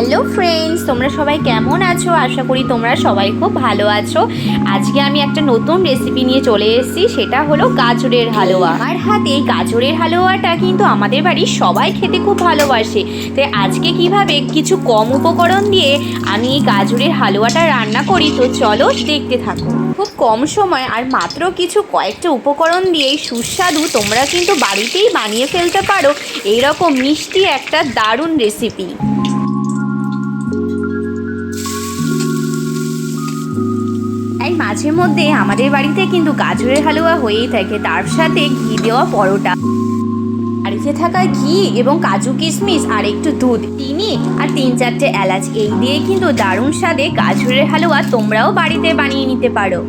Hello friends, তোমরা সবাই কেমন আছো? আশা করি তোমরা সবাই খুব ভালো আছো। আজকে আমি একটা নতুন রেসিপি নিয়ে চলে এসেছি, সেটা হলো গাজরের হালুয়া। আমার হাতে এই গাজরের হালুয়াটা কিন্তু আমাদের বাড়ির সবাই খেতে খুব ভালোবাসে। তাই আজকে কীভাবে কিছু কম উপকরণ দিয়ে আমি এই গাজরের হালুয়াটা রান্না করি, তো চলো দেখতে থাকো। খুব কম সময় আর মাত্র কিছু কয়েকটা উপকরণ দিয়েই সুস্বাদু তোমরা কিন্তু বাড়িতেই বানিয়ে ফেলতে পারো। এইরকম মিষ্টি একটা দারুণ রেসিপি মাঝে মধ্যে আমাদের বাড়িতে কিন্তু গাজরের হালুয়া হয়েই থাকে। তার সাথে ঘি দেওয়া পরোটা। বাড়িতে থাকা ঘি এবং কাজু কিশমিশ আর একটু দুধ, চিনি আর তিন চারটে এলাচ, এই দিয়ে কিন্তু দারুণ স্বাদে গাজরের হালুয়া তোমরাও বাড়িতে বানিয়ে নিতে পারো।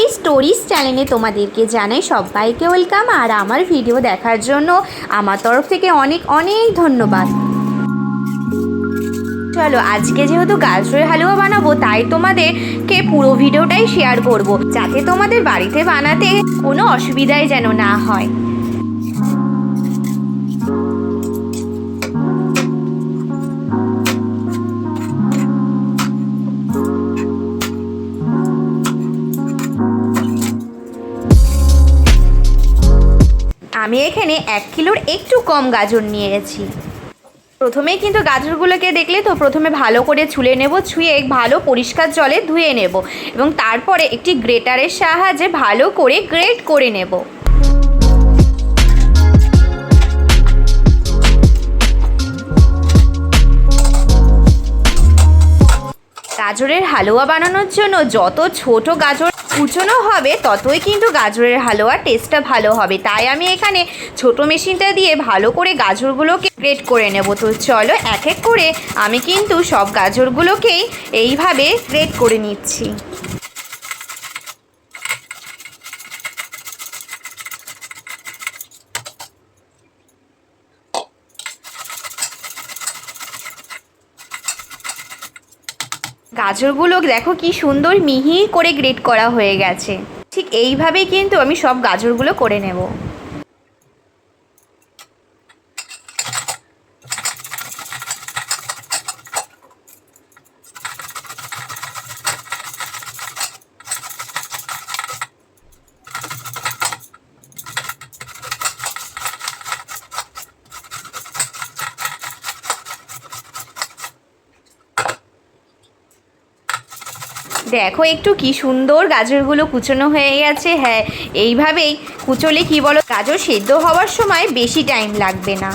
মাধবী স্টোরিজ চ্যানেলে তোমাদেরকে জানাই সবাইকে ওয়েলকাম আর আমার ভিডিও দেখার জন্য আমার তরফ থেকে অনেক অনেক ধন্যবাদ। চলো, আজকে যেহেতু গাজরের হালুয়া বানাবো, তাই তোমাদেরকে পুরো ভিডিওটাই শেয়ার করব, যাতে তোমাদের বাড়িতে বানাতে কোনো অসুবিধাই যেন না হয়। এখানে এক কিলোর একটু কম গাজর নিয়েছি। প্রথমেই কিন্তু গাজরগুলোকে দেখলে তো প্রথমে ভালো করে ছুলে নেব, ছুঁয়ে ভালো পরিষ্কার জলে ধুয়ে নেব এবং তারপরে একটি গ্রেটারের সাহায্যে ভালো করে গ্রেট করে নেব। গাজরের হালুয়া বানানোর জন্য যত ছোট গাজর কুচনো হবে, ততই কিন্তু গাজরের হালুয়া টেস্টটা ভালো হবে। তাই আমি এখানে ছোট মেশিনটা দিয়ে ভালো করে গাজরগুলোকে গ্রেট করে নেব। তো চলো এক এক করে আমি কিন্তু সব গাজরগুলোকেই এইভাবে গ্রেট করে নিচ্ছি। গাজরগুলো দেখো কি সুন্দর মিহি করে গ্রেট করা হয়ে গেছে। ঠিক এইভাবেই কিন্তু আমি সব গাজরগুলো করে নেব। দেখো একটু কি সুন্দর গাজরগুলো কুচনো হয়ে গেছে। হ্যাঁ এইভাবেই কুচলে কি বলো, গাজর সেদ্ধ হওয়ার সময় বেশি টাইম লাগবে না।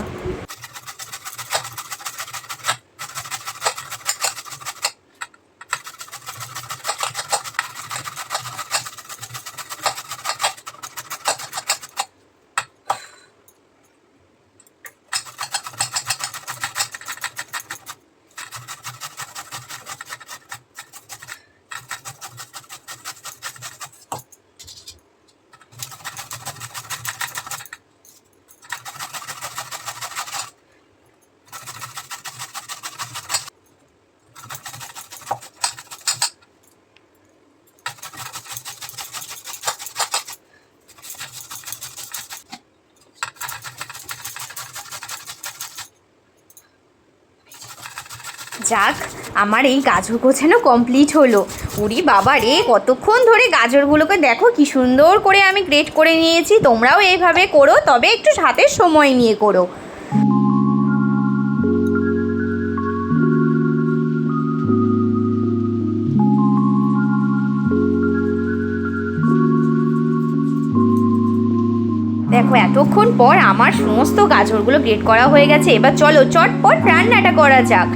যাক, আমার এই গাজর গোছানো কমপ্লিট হলো। উরি বাবা রে, কতক্ষণ ধরে গাজরগুলোকে দেখো কি সুন্দর করে আমি গ্রেট করে নিয়েছি। তোমরাও এইভাবে করো, তবে একটু হাতে সময় নিয়ে করো। দেখো, এতক্ষণ পর আমার সমস্ত গাজরগুলো গ্রেট করা হয়ে গেছে। এবার চলো, চটপট রান্নাটা করা যাক।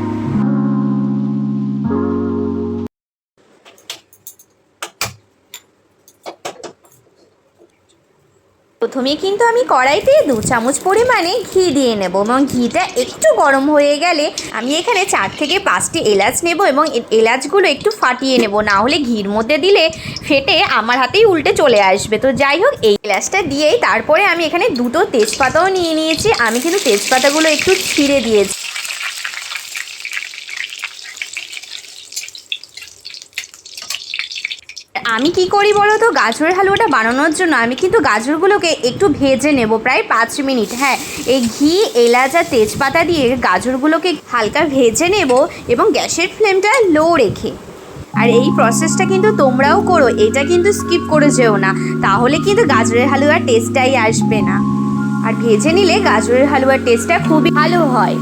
প্রথমে কিন্তু আমি কড়াইতে দু চামচ পরিমাণে ঘি দিয়ে নেব এবং ঘিটা একটু গরম হয়ে গেলে আমি এখানে চার থেকে পাঁচটি এলাচ নেব এবং এলাচগুলো একটু ফাটিয়ে নেব। না হলে ঘির মধ্যে দিলে ফেটে আমার হাতেই উল্টে চলে আসবে। তো যাই হোক, এই এলাচটা দিয়েই তারপরে আমি এখানে দুটো তেজপাতাও নিয়ে নিয়েছি। আমি কিন্তু তেজপাতাগুলো একটু ছিঁড়ে দিয়েছি। আমি কি করি বলো তো? গাজরের হালুয়াটা বানানোর জন্য আমি কিন্তু গাজরগুলোকে একটু ভেজে নেব প্রায় পাঁচ মিনিট। হ্যাঁ এই ঘি, এলাচ আর তেজপাতা দিয়ে গাজরগুলোকে হালকা ভেজে নেব এবং গ্যাসের ফ্লেমটা লো রেখে। আর এই প্রসেসটা কিন্তু তোমরাও করো, এটা কিন্তু স্কিপ করে যেও না। তাহলে কিন্তু গাজরের হালুয়ার টেস্টটাই আসবে না। আর ভেজে নিলে গাজরের হালুয়ার টেস্টটা খুবই ভালো হয়।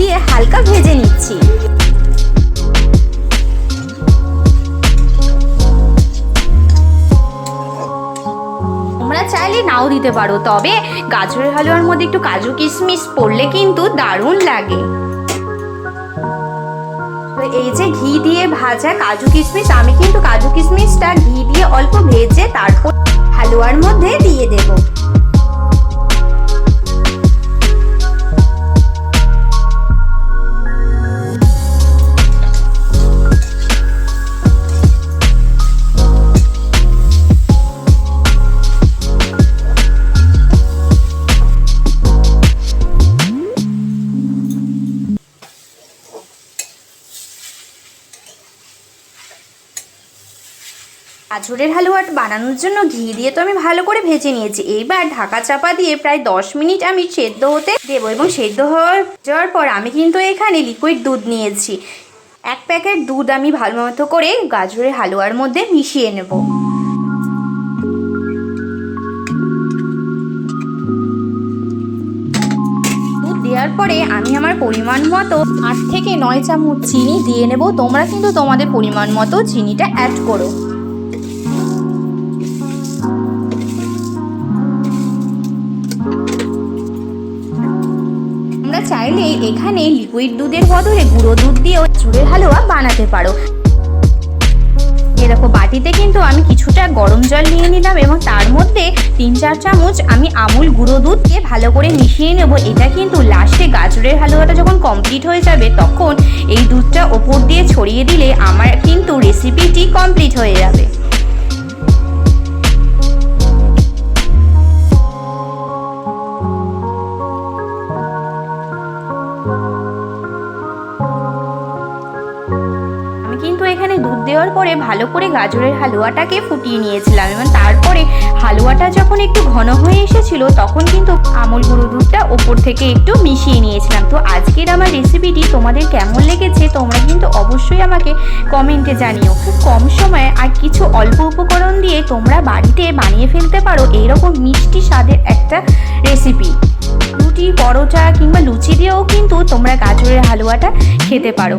দিয়ে হালকা ভেজে নিচ্ছি। তোমরা চাইলে নাও দিতে পারো, তবে গাজরের হালুয়ার মধ্যে একটু কাজু কিশমিশ পড়লে কিন্তু দারুণ লাগে। এই যে ঘি দিয়ে ভাজা কাজু কিশমিশ, আমি কিন্তু কাজু কিশমিশটা ঘি দিয়ে অল্প ভেজে তারপর হালুয়ার মধ্যে দিয়ে দেব। গাজরের হালুয়াটা বানানোর জন্য ঘি দিয়ে তো আমি ভালো করে ভেজে নিয়েছি। এইবার ঢাকা চাপা দিয়ে প্রায় দশ মিনিট আমি সেদ্ধ হতে দেবো এবং সেদ্ধ হওয়ার যাওয়ার পর আমি কিন্তু এখানে লিকুইড দুধ নিয়েছি। এক প্যাকেট দুধ আমি ভালো মতো করে গাজরের হালুয়ার মধ্যে মিশিয়ে নেব। দেওয়ার পরে আমি আমার পরিমাণ মতো আট থেকে নয় চামচ চিনি দিয়ে নেব। তোমরা কিন্তু তোমাদের পরিমাণ মতো চিনিটা অ্যাড করো। চাইলে এখানে লিকুইড দুধের বদলে গুঁড়ো দুধ দিয়েও চুড়ের হালুয়া বানাতে পারো। এরকম বাটিতে কিন্তু আমি কিছুটা গরম জল নিয়ে নিলাম এবং তার মধ্যে তিন চার চামচ আমি আমুল গুঁড়ো দুধকে ভালো করে মিশিয়ে নেব। এটা কিন্তু লাস্টে গাজরের হালুয়াটা যখন কমপ্লিট হয়ে যাবে, তখন এই দুধটা ওপর দিয়ে ছড়িয়ে দিলে আমার কিন্তু রেসিপিটি কমপ্লিট হয়ে যাবে। পরে ভালো করে গাজরের হালুয়াটাকে ফুটিয়ে নিয়েছিলাম এবং তারপরে হালুয়াটা যখন একটু ঘন হয়ে এসেছিল, তখন কিন্তু আমল গুঁড়ো দুধটা ওপর থেকে একটু মিশিয়ে নিয়েছিলাম। তো আজকের আমার রেসিপিটি তোমাদের কেমন লেগেছে, তোমরা কিন্তু অবশ্যই আমাকে কমেন্টে জানিও। খুব কম সময়ে আর কিছু অল্প উপকরণ দিয়ে তোমরা বাড়িতে বানিয়ে ফেলতে পারো এইরকম মিষ্টি স্বাদের একটা রেসিপি রুটি, পরোটা কিংবা লুচি দিয়েও কিন্তু তোমরা গাজরের হালুয়াটা খেতে পারো।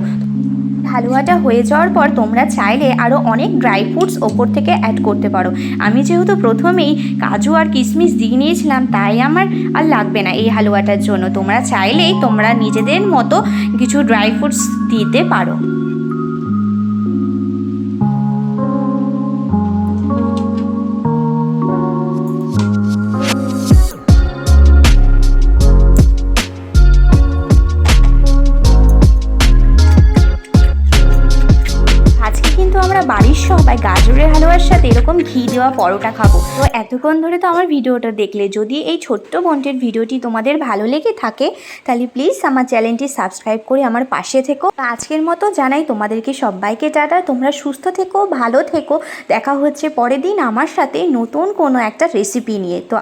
হালুয়াটা হয়ে যাওয়ার পর তোমরা চাইলে আরও অনেক ড্রাই ফ্রুটস ওপর থেকে অ্যাড করতে পারো। আমি যেহেতু প্রথমেই কাজু আর কিশমিশ দিয়ে নিয়েছিলাম, তাই আমার আর লাগবে না এই হালুয়াটার জন্য। তোমরা চাইলেই তোমরা নিজেদের মতো কিছু ড্রাই ফ্রুটস দিতে পারো। আমরা বাড়ির সবাই গাজরের হালুয়ার সাথে এরকম ঘি দেওয়া পরোটা খাব। তো এতক্ষণ ধরে তো আমার ভিডিওটা দেখলে, যদি এই ছোট্ট বোনটির ভিডিওটি তোমাদের ভালো লেগে থাকে, তাহলে প্লিজ আমার চ্যানেলটি সাবস্ক্রাইব করে আমার পাশে থেকো। আজকের মতো জানাই তোমাদেরকে সবাইকে, টাটা। তোমরা সুস্থ থেকো, ভালো থেকো। দেখা হচ্ছে পরের দিন আমার সাথে নতুন কোনো একটা রেসিপি নিয়ে। তো